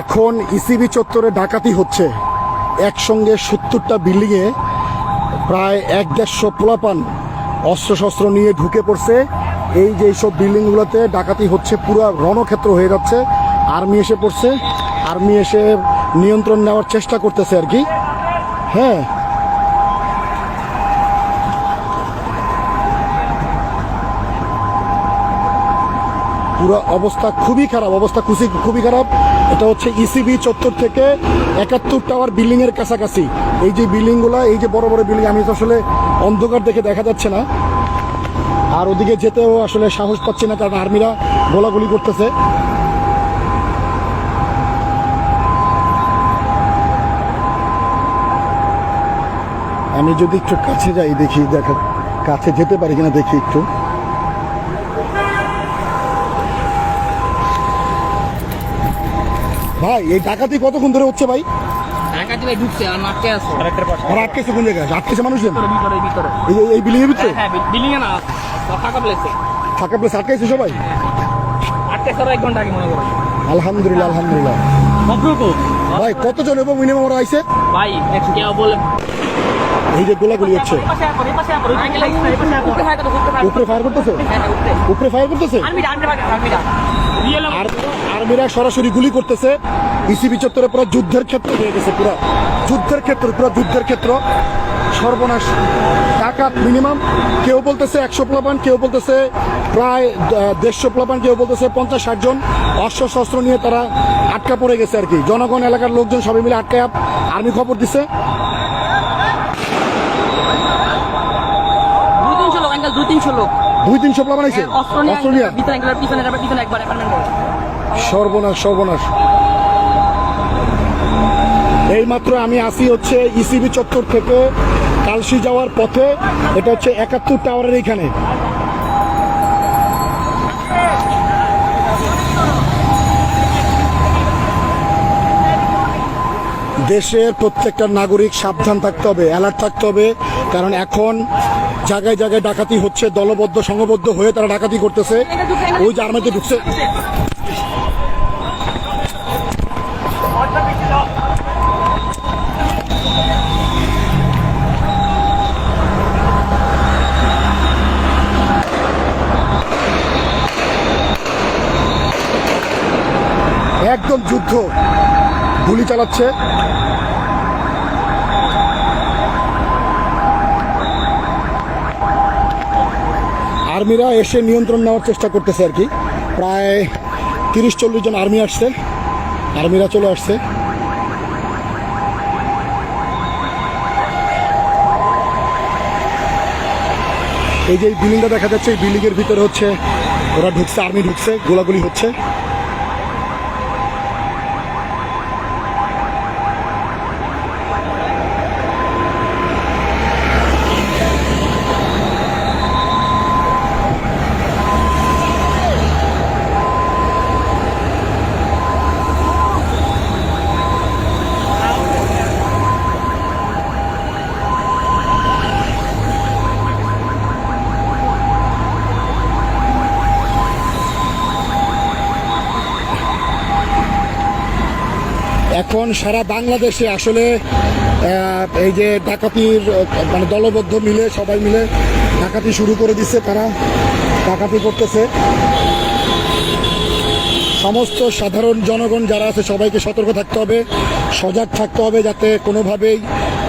এখন ইসিবি চত্বরে ডাকাতি হচ্ছে। একসঙ্গে সত্তরটা বিল্ডিংয়ে প্রায় এক দেড়শো পোলাপান অস্ত্রশস্ত্র নিয়ে ঢুকে পড়ছে। এই যে এইসব বিল্ডিংগুলোতে ডাকাতি হচ্ছে, পুরো রণক্ষেত্র হয়ে যাচ্ছে। আর্মি এসে পড়ছে। আর্মি এসে নিয়ন্ত্রণ নেওয়ার চেষ্টা করতেছে আর কি। হ্যাঁ পুরো অবস্থা খুবই খারাপ, অবস্থা খুশি খুবই খারাপ। এটা হচ্ছে ইসিবি চত্বর থেকে একাত্তর টাওয়ার বিল্ডিং এর কাছাকাছি। এই যে বিল্ডিংগুলো, এই যে বড় বড় বিল্ডিং, আমি তো আসলে অন্ধকার দেখে দেখা যাচ্ছে না। আর ওদিকে যেতেও আসলে সাহস পাচ্ছি না, কারণ আর্মিরা গোলাগুলি করতেছে। আমি যদি একটু কাছে যাই দেখি, দেখা কাছে যেতে পারি কিনা দেখি একটু। ভাই এই ডাকাতি কতক্ষণ ধরে হচ্ছে ভাই? ঢুকছে আর মাঠে আছে। আর আটকেছে কোন জায়গায়? আটকেছে মানুষজন? ভিতরে ভিতরে ভিতরে। এই এই বিল্ডিং এর ভিতরে? হ্যাঁ বিল্ডিং এ না ফাঁকা প্লেসে ফাঁকা সবাই? এক ঘণ্টা আগে মনে করো। আলহামদুলিল্লাহ আলহামদুলিল্লাহ। ভাই কতজন এবং মিনিমাম ওরা আইছে? ভাই কেউ বলে এই যে গোলাগুলি হচ্ছে। উপরে ফায়ার করতেছে? হ্যাঁ উপরে। উপরে ফায়ার করতেছে? আর্মিরা সরাসরি গুলি করতেছে। ইসিবি চত্বরে পুরো যুদ্ধের ক্ষেত্র হয়ে গেছে পুরো। যুদ্ধের ক্ষেত্র পুরো যুদ্ধের ক্ষেত্র। সর্বনাশ। টাকা মিনিমাম কেউ বলতেছে একশো প্লাবান কেউ বলতেছে প্রায় দেড়শো প্লাবান কেউ বলতেছে পঞ্চাশ ষাট জন। অস্ত্র শস্ত্র নিয়ে তারা আটকা পড়ে গেছে আর কি। জনগণ এলাকার লোকজন সবাই মিলে আটকে আর্মি খবর দিছে দুই তিনশো লোক আঙ্কেল দুই তিনশো লোক তিনশো পিছনে পিছনে একবার সর্বনাশ সর্বনাশ। এইমাত্র আমি আসি হচ্ছে ইসিবি চত্বর থেকে কালসি যাওয়ার পথে। এটা হচ্ছে একাত্তর টাওয়ারের এইখানে। দেশের প্রত্যেকটা নাগরিক সাবধান থাকতে হবে অ্যালার্ট থাকতে হবে, কারণ এখন জায়গায় জায়গায় ডাকাতি হচ্ছে, দলবদ্ধ, সংঘবদ্ধ হয়ে তারা ডাকাতি করতেছে। ওই যে আর্মিতে ঢুকছে। একদম যুদ্ধ। গুলি চালাচ্ছে। আর্মিরা এসে নিয়ন্ত্রণ নেওয়ার চেষ্টা করতেছে আর কি। প্রায় তিরিশ চল্লিশ জন আর্মি আসছে। আর্মিরা চলে আসছে। এই যে বিল্ডিংটা দেখা যাচ্ছে, এই বিল্ডিং এর ভিতরে হচ্ছে, ওরা ঢুকছে, আর্মি ঢুকছে, গোলাগুলি হচ্ছে। এখন সারা বাংলাদেশে আসলে এই যে ডাকাতির মানে দলবদ্ধ মিলে সবাই মিলে ডাকাতি শুরু করে দিচ্ছে তারা, ডাকাতি করতেছে। সমস্ত সাধারণ জনগণ যারা আছে সবাইকে সতর্ক থাকতে হবে, সজাগ থাকতে হবে যাতে কোনোভাবেই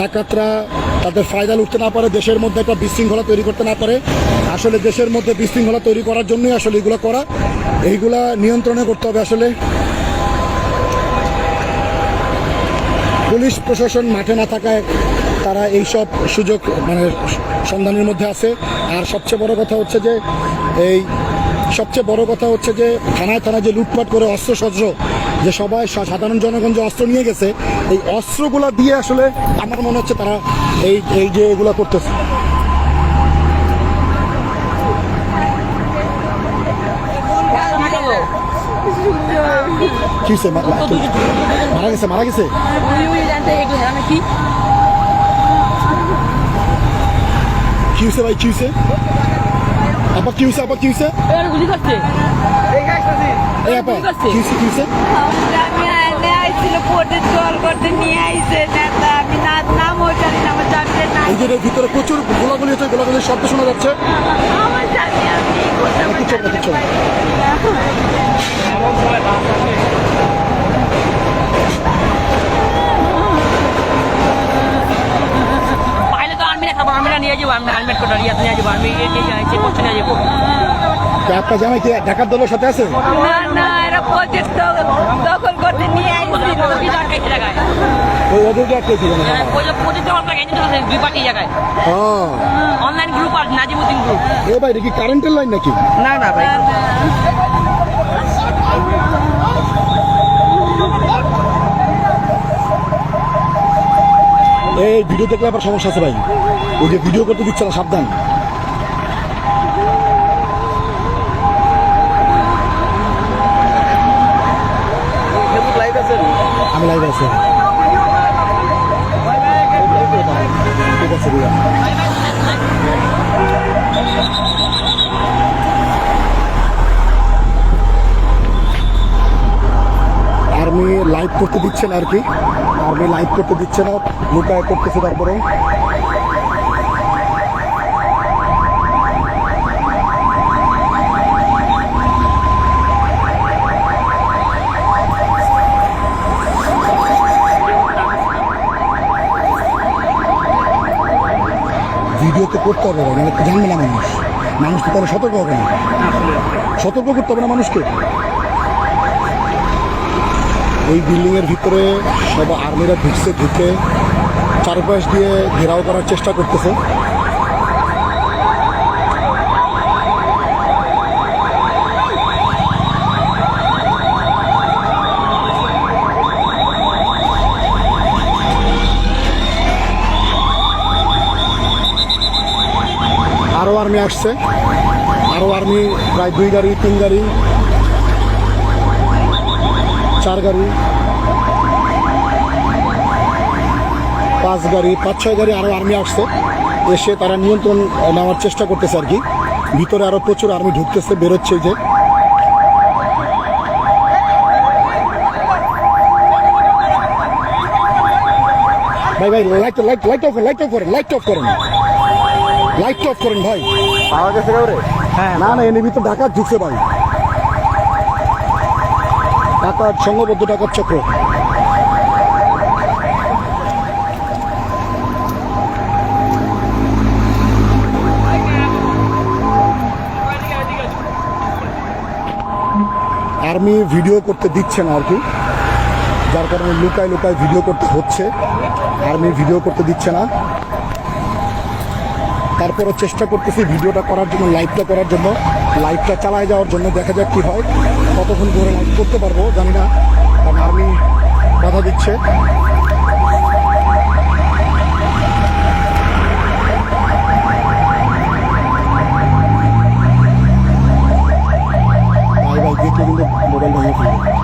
ডাকাতরা তাদের ফায়দা লুটতে না পারে, দেশের মধ্যে একটা বিশৃঙ্খলা তৈরি করতে না পারে। আসলে দেশের মধ্যে বিশৃঙ্খলা তৈরি করার জন্যই আসলে এগুলো করা, এইগুলা নিয়ন্ত্রণে করতে হবে আসলে। পুলিশ প্রশাসন মাঠে না থাকায় তারা এই সব সুযোগ মানে সন্ধানের মধ্যে আছে। আর সবচেয়ে বড় কথা হচ্ছে যে, এই সবচেয়ে বড় কথা হচ্ছে যে, থানায় থানায় যে লুটপাট করে অস্ত্র শস্ত্র যে সবাই সাধারণ জনগণ যে অস্ত্র নিয়ে গেছে, এই অস্ত্রগুলা দিয়ে আসলে আমার মনে হচ্ছে তারা এই এই যে এগুলো করতেছে। কি হয়েছে? মারা গেছে মারা গেছে? কি? হয়েছে ভাই কি হয়েছে আপা কি হয়েছে আপা কি হয়েছে গুলি করছে। এই আপা কি হয়েছে কি হয়েছে ভিতরে প্রচুর গোলাগুলি হচ্ছে গোলাগুলির শব্দ শোনা যাচ্ছে। আমার জানি আমি না, কিচ্ছু না, কিচ্ছু না। পাইলে তো আর্মিরা খাব আর্মিরা নিয়ে নিয়ে যাব আমি যাচ্ছি নিয়ে যাব। আপনার জামাই কি ঢাকার দলের সাথে আছে? না না এরা পোর্টে দখল করতে নিয়ে আইছিল দুই জায়গায় জায়গায়? ওই এনে দুই পার্টি জায়গায়? হ্যাঁ অনলাইন গ্রুপ আর নাজিমুদ্দিন গ্রুপ এ ভাই এটা কি কারেন্টের লাইন নাকি? না না ভাই। এই ভিডিও দেখলে আবার সমস্যা আছে ভাই। ওই যে ভিডিও করতে দিচ্ছে না, সাবধান। আমি লাইভ আছি। ঠিক দিয়া আর্মি লাইভ করতে দিচ্ছেন আর কি। আর্মি লাইভ করতে দিচ্ছে না, লুকায় করতেছে তারপরে। ভিডিও তো করতে হবে, নাহলে জানবে না মানুষ। মানুষ তো তাহলে সতর্ক হবে না। সতর্ক করতে হবে না মানুষকে। ওই বিল্ডিং এর ভিতরে সব আর্মিরা ঢুকছে, ঢুকে চারপাশ দিয়ে ঘেরাও করার চেষ্টা করতেছে। আরও আর্মি আসছে। আরও আর্মি, প্রায় দুই গাড়ি, তিন গাড়ি চার গাড়ি। পাঁচ গাড়ি পাঁচ ছয় গাড়ি আরও আর্মি আসছে। এসে তারা নিয়ন্ত্রণ নেওয়ার চেষ্টা করতেছে আর কি। ভিতরে আরও প্রচুর আর্মি ঢুকতেছে বেরোচ্ছে যে। ভাই ভাই light light light off light off করেন লাইট অফ করেন। লাইট অফ করেন ভাই। গেছে কাউরে? হ্যাঁ না না এনে ভিতরে ডাকাত ঢুকছে ভাই। ডাকাত সংঘবদ্ধ ডাকাত চক্র। আর্মি ভিডিও করতে দিচ্ছে না আর কি। যার কারণে লুকায় লুকায় ভিডিও করতে হচ্ছে। আর্মি ভিডিও করতে দিচ্ছে না। তারপরে চেষ্টা করতেছি ভিডিওটা করার জন্য, লাইভটা করার জন্য। লাইভটা চালায় যাওয়ার জন্য দেখা যাক কি হয়। কতক্ষণ ধরে লাইভ করতে পারব, জানি না। কারণ আর্মি বাধা দিচ্ছে। কিন্তু মোবাইল ভেঙে ফেলবে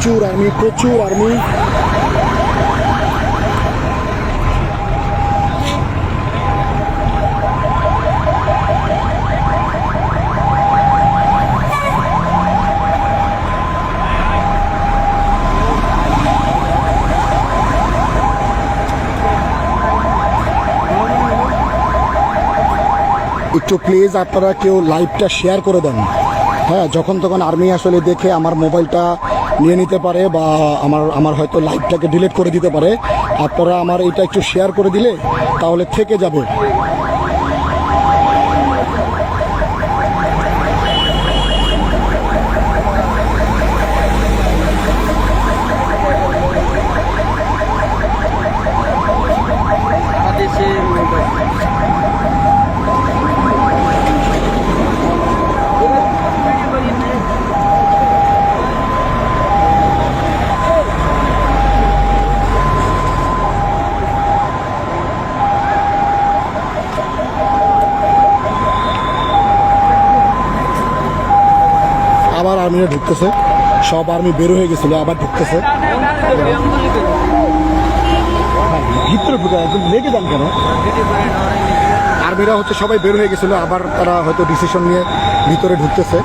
প্রচুর আর্মি প্রচুর আর্মি একটু প্লিজ আপনারা কেউ লাইভটা শেয়ার করে দেন। হ্যাঁ যখন তখন আর্মি আসলে দেখে আমার মোবাইলটা নিয়ে নিতে পারে বা আমার আমার হয়তো লাইভটাকে ডিলিট করে দিতে পারে। আপনারা আমার এটা একটু শেয়ার করে দিলে তাহলে থেকে যাবে আবার আর্মিরা ঢুকতেছে। সব আর্মি বের হয়ে গেছিল, আবার ঢুকতেছে। ভিতরে ঢুকে একদম লেগে যান কেন? আর্মিরা হচ্ছে সবাই বের হয়ে গেছিল, আবার তারা হয়তো ডিসিশন নিয়ে ভিতরে ঢুকতেছে।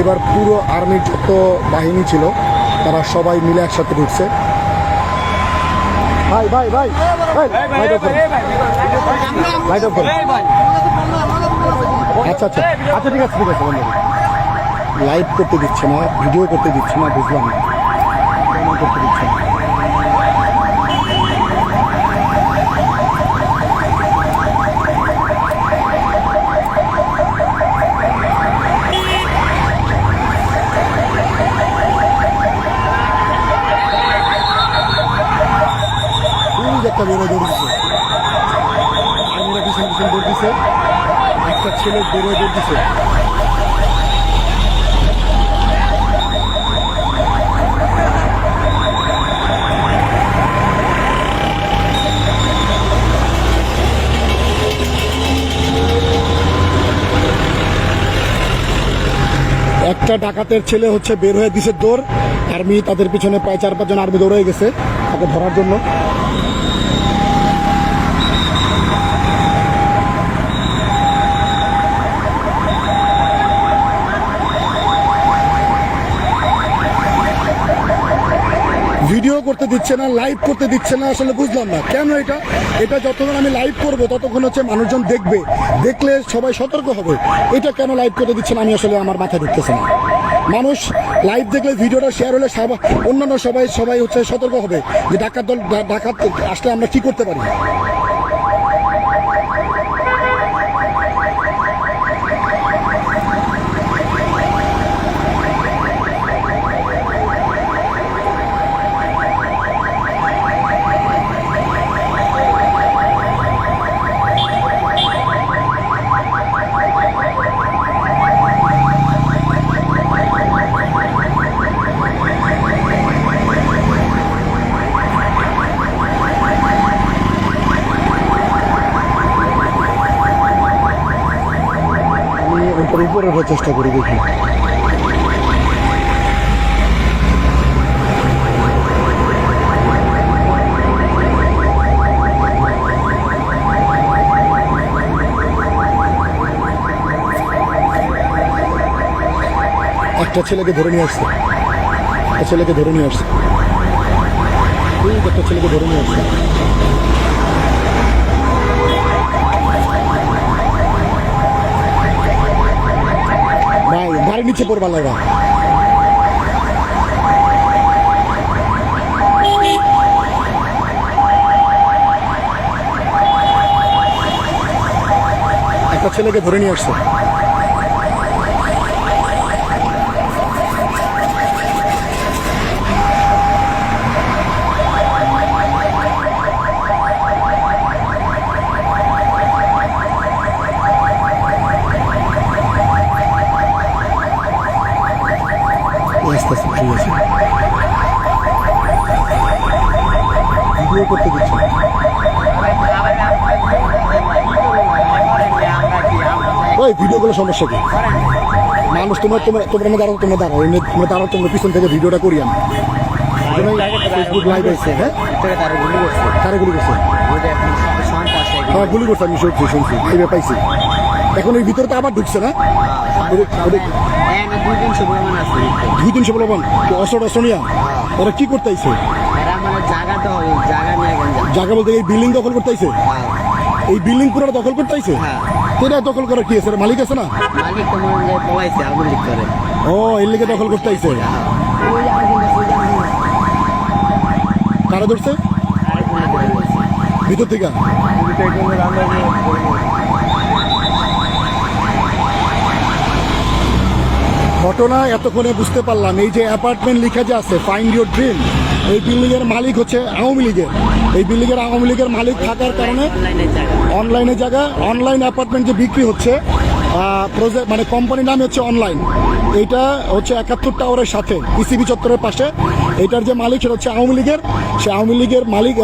এবার পুরো আর্মির যত বাহিনী ছিল, তারা সবাই মিলে একসাথে ঢুকছে। ভাই ভাই ভাই। লাইট অফ করুন। আচ্ছা আচ্ছা। আচ্ছা ঠিক আছে ঠিক আছে বন্ধু। লাইভ করতে দিচ্ছে না ভিডিও করতে দিচ্ছে না বুঝলাম না করতে দিচ্ছে না। একটা বেরোয় দৌড় দিছে। আর্মিরা পিছন পিছন দৌড় একটা ছেলে বেরোয় দৌড় দিছে। একটা ডাকাতের ছেলে হচ্ছে বের হয়ে দিছে দৌড়। আর্মি তাদের পিছনে প্রায় চার পাঁচজন আর্মি দৌড়ে গেছে তাকে ধরার জন্য ভিডিও করতে দিচ্ছে না লাইভ করতে দিচ্ছে না, আসলে বুঝলাম না। কেন এটা? এটা যতক্ষণ আমি লাইভ করব, ততক্ষণ হচ্ছে মানুষজন দেখবে। দেখলে সবাই সতর্ক হবে। এটা কেন লাইভ করতে দিচ্ছে না, আমি আসলে আমার মাথায় ঢুকতেছে না। মানুষ লাইভ দেখলে ভিডিওটা শেয়ার হলে অন্যান্য সবাই সবাই হচ্ছে সতর্ক হবে। যে ডাকাত দল ডাকাত আসলে আমরা কি করতে পারি? ওঠার চেষ্টা করি দেখি। একটা ছেলেকে ধরে নিয়ে আসছে। একটা ছেলেকে ধরে নিয়ে আসছে। একটা ছেলেকে ধরে নিয়ে আসছে। ভাই গাড়ি নিচে পড়বা লাগা। একটা ছেলেকে ধরে নিয়ে আসছে আস্তে আস্তে ঠিক আছে ভিডিও করতে দিচ্ছে। ওই ভিডিওগুলো সমস্যা কি? মানুষ তোমরা তোমরা তোমরা না দাঁড়াও তোমরা দাঁড়াও এমনি তোমরা দাঁড়াও তোমরা পিছন থেকে ভিডিওটা করি আমি। ফেসবুক লাইভ আছে হ্যাঁ? গুলি করছে। হ্যাঁ গুলি করছে আমি শুনছি শুনছি এইভাবে পাইছি। এখন এই ভিতরে তো আবার ঢুকছে না? ওদের- দুই তিনশো বলবান অসর অসনিয়া ওরা কি করতে আইছে জায়গা বলতে এই বিল্ডিং দখল করতে আইছে এই বিল্ডিং পুরোটা দখল করতে আইছে হ্যাঁ। এটা দখল করার কি আছে? মালিক আছে না? মালিক তো মনে হয় পলাইছে করে। ও এর লিগে দখল করতে আইছে কারা ধরছে? ভিতর থেকে? ঘটনা এতক্ষণে বুঝতে পারলাম। এই যে অ্যাপার্টমেন্ট লিখা যে আছে ফাইন্ড ইউর ড্রিম এই বিল্ডিং এর মালিক হচ্ছে আওয়ামী লীগের। এই বিল্ডিং এর আওয়ামী লীগের মালিক থাকার কারণে অনলাইনে জায়গা অনলাইনে অ্যাপার্টমেন্ট যে বিক্রি হচ্ছে প্রজেক্ট মানে কোম্পানির নাম হচ্ছে অনলাইন এইটা হচ্ছে একাত্তর টাওয়ারের সাথে ইসিবি চত্বরের পাশে। এটার যে মালিক, সেটা হচ্ছে আওয়ামী লীগের। সে আওয়ামী লীগের মালিক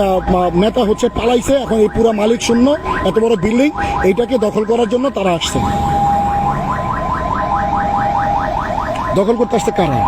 নেতা হচ্ছে পালাইছে। এখন এই পুরো মালিক শূন্য, এত বড় বিল্ডিং এইটাকে দখল করার জন্য তারা আসছে। দখল করতে আসছে কারা?